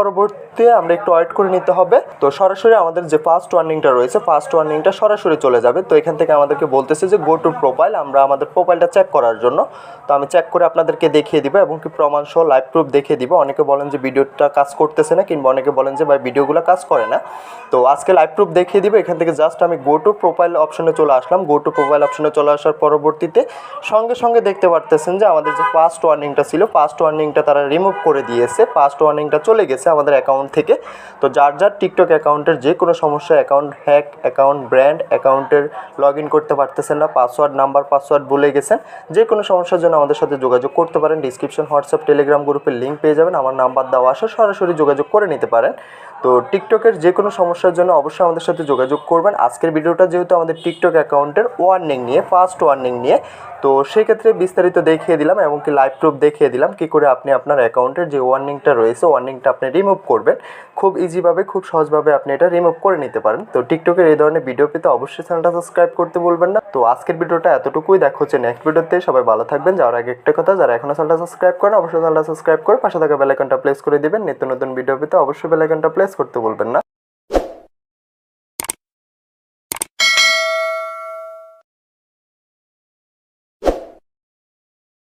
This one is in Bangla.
পরবর্তীতে আমরা একটু ওয়েট করে নিতে হবে। তো সরাসরি আমাদের যে ফার্স্ট ওয়ার্নিংটা রয়েছে ফার্স্ট ওয়ার্নিংটা সরাসরি চলে যাবে। তো এখান থেকে আমাদেরকে বলতেছে যে গো টু প্রোফাইল আমরা আমাদের প্রোফাইলটা চেক করার জন্য। তো আমি চেক করে আপনাদেরকে দেখিয়ে দিব এবং কি প্রমাণ সহ লাইভ প্রুফ দেখিয়ে দিব। অনেকে বলেন যে, ভিডিওটা কাজ করতেছে না, কিংবা অনেকে বলেন যে, ভাই, ভিডিওগুলো কাজ করে না। তো আজকে লাইভ প্রুফ দেখিয়ে দিব। এখান থেকে জাস্ট আমি গো টু প্রোফাইল অপশনে চলে আসলাম। গো টু প্রোফাইল অপশনে চলে আসার পরবর্তীতে সঙ্গে সঙ্গে দেখতে পারতেছেন যে, আমাদের যে ফার্স্ট ওয়ার্নিংটা ছিল ফার্স্ট ওয়ার্নিংটা তারা রিমুভ করে দিয়েছে। ফার্স্ট ওয়ার্নিংটা চলে গেছে। আমাদের অ্যাকাউন্ট থেকে। তো যার যার টিকটক অ্যাকাউন্টের যে কোনো সমস্যা অ্যাকাউন্ট হ্যাক অ্যাকাউন্ট ব্র্যান্ড অ্যাকাউন্টের লগ ইন করতে পারতেছেন না পাসওয়ার্ড নাম্বার পাসওয়ার্ড ভুলে গেছেন যে কোনো সমস্যার জন্য আমাদের সাথে যোগাযোগ করতে পারেন। ডিসক্রিপশন হোয়াটসঅ্যাপ টেলিগ্রাম গ্রুপের লিঙ্ক পেয়ে যাবেন। আমার নাম্বার দেওয়া আসে সরাসরি যোগাযোগ করে নিতে পারেন। তো টিকটকের যে কোনো সমস্যার জন্য অবশ্যই আমাদের সাথে যোগাযোগ করবেন। আজকের ভিডিওটা যেহেতু আমাদের টিকটক অ্যাকাউন্টের ওয়ার্নিং নিয়ে ফার্স্ট ওয়ার্নিং নিয়ে, তো সেক্ষেত্রে বিস্তারিত দেখিয়ে দিলাম এবং কি লাইভ প্রুফ দেখিয়ে দিলাম, কী করে আপনি আপনার অ্যাকাউন্টের যে ওয়ার্নিংটা রয়েছে ওয়ার্নিংটা আপনি রিমুভ করবেন। খুব ইজিভাবে খুব সহজভাবে আপনি এটা রিমুভ করে নিতে পারেন। তো টিকটকের এই ধরনের ভিডিও পেতে অবশ্যই চ্যানেলটা সাবস্ক্রাইব করতে বলবেন না। তো আজকের ভিডিওটা এতটুকুই। দেখা হচ্ছে নেক্সট ভিডিওতে। সবাই ভালো থাকবেন। যাওয়ার আগে একটা কথা, যারা এখনও চ্যানেলটা সাবস্ক্রাইব করেন, অবশ্যই চ্যানেলটা সাবস্ক্রাইব করে পাশে থাকা বেলাইকনটা প্লেস করে দেবেন। নিত্য নতুন ভিডিও পেতে অবশ্যই বেলাইকনটা প্লেস করতে বলবেন না।